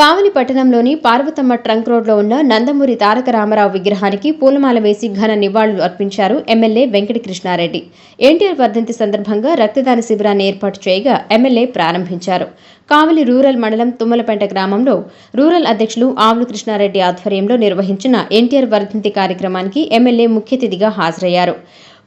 కావలి పట్టణంలోని పార్వతమ్మ ట్రంక్ రోడ్లో ఉన్న నందమూరి తారక రామారావు విగ్రహానికి పూలమాల వేసి ఘన నివాళులు అర్పించారు ఎమ్మెల్యే వెంకట కృష్ణారెడ్డి ఎన్టీఆర్ వర్ధంతి సందర్భంగా రక్తదాన శిబిరాన్ని ఏర్పాటు చేయగా ఎమ్మెల్యే ప్రారంభించారు. కావలి రూరల్ మండలం తుమ్మలపేట గ్రామంలో రూరల్ అధ్యక్షులు ఆవులు కృష్ణారెడ్డి ఆధ్వర్యంలో నిర్వహించిన ఎన్టీఆర్ వర్ధంతి కార్యక్రమానికి ఎమ్మెల్యే ముఖ్య అతిథిగా హాజరయ్యారు.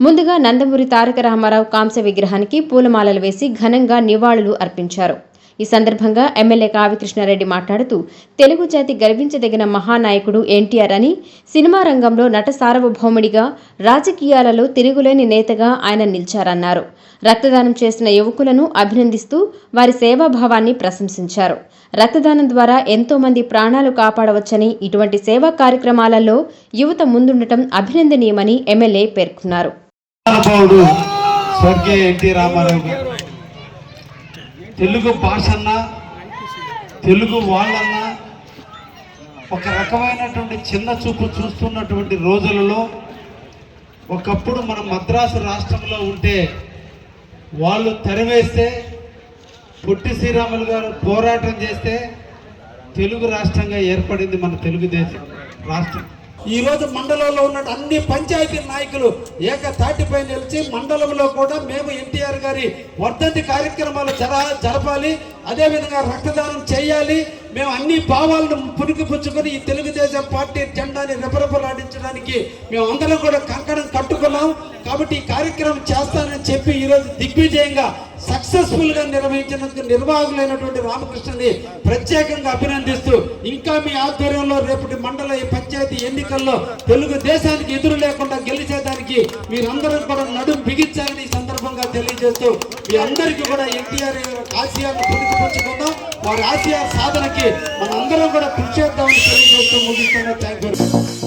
ముందుగా నందమూరి తారక రామారావు కాంస్య విగ్రహానికి పూలమాలలు వేసి ఘనంగా నివాళులు అర్పించారు. ఈ సందర్భంగా ఎమ్మెల్యే కావి కృష్ణారెడ్డి మాట్లాడుతూ తెలుగు జాతి గర్వించదగిన మహానాయకుడు ఎన్టీఆర్ అని సినిమా రంగంలో నట సార్వభౌముడిగా రాజకీయాలలో తిరుగులేని నేతగా ఆయన నిలిచారన్నారు. రక్తదానం చేసిన యువకులను అభినందిస్తూ వారి సేవాభావాన్ని ప్రశంసించారు. రక్తదానం ద్వారా ఎంతో మంది ప్రాణాలు కాపాడవచ్చని ఇటువంటి సేవా కార్యక్రమాలలో యువత ముందుండటం అభినందనీయమని ఎమ్మెల్యే పేర్కొన్నారు మహానుభావుడు స్వర్గీయ ఎన్టీ రామారావు గారు తెలుగు భాషన్నా తెలుగు వాళ్ళన్నా ఒక రకమైనటువంటి చిన్న చూపు చూస్తున్నటువంటి రోజులలో ఒకప్పుడు మన మద్రాసు రాష్ట్రంలో ఉంటే వాళ్ళు తెరవేస్తే పొట్టి శ్రీరాములు గారు పోరాటం చేస్తే తెలుగు రాష్ట్రంగా ఏర్పడింది మన తెలుగుదేశం రాష్ట్రం. ఈరోజు మండలంలో ఉన్న అన్ని పంచాయతీ నాయకులు ఏకతాటిపై నిలిచి మండలంలో కూడా మేము ఎన్టీఆర్ గారి వర్ధంతి కార్యక్రమాలు జర జరపాలి. అదేవిధంగా రక్తదానం చేయాలి. మేము అన్ని భావాలను పుణికిపుచ్చుకొని ఈ తెలుగుదేశం పార్టీ జెండాని రెపరెపలాడించడానికి మేము అందరం కూడా కంకణం కట్టుకున్నాం. కాబట్టి ఈ కార్యక్రమం చేస్తానని చెప్పి ఈరోజు దిగ్విజయంగా సక్సెస్ఫుల్గా నిర్వహించినందుకు నిర్వాహకులైనటువంటి రామకృష్ణని ప్రత్యేకంగా అభినందిస్తూ ఇంకా మీ ఆధ్వర్యంలో రేపటి మండల పంచాయతీ ఎన్నికల్లో తెలుగు దేశానికి ఎదురు లేకుండా గెలిచేదానికి మీరందరూ కూడా నడుం బిగించాలని సందర్భంగా తెలియజేస్తూ మీ అందరికీ కూడా ఎన్టీఆర్ ఆశయాన్ని పుణికిపుచ్చుకుందాం వారి ఆశయ సాధనకి మనందరం కూడా కృషి చేద్దామని తెలియజేస్తూ ముగిస్తున్నా థ్యాంక్ యూ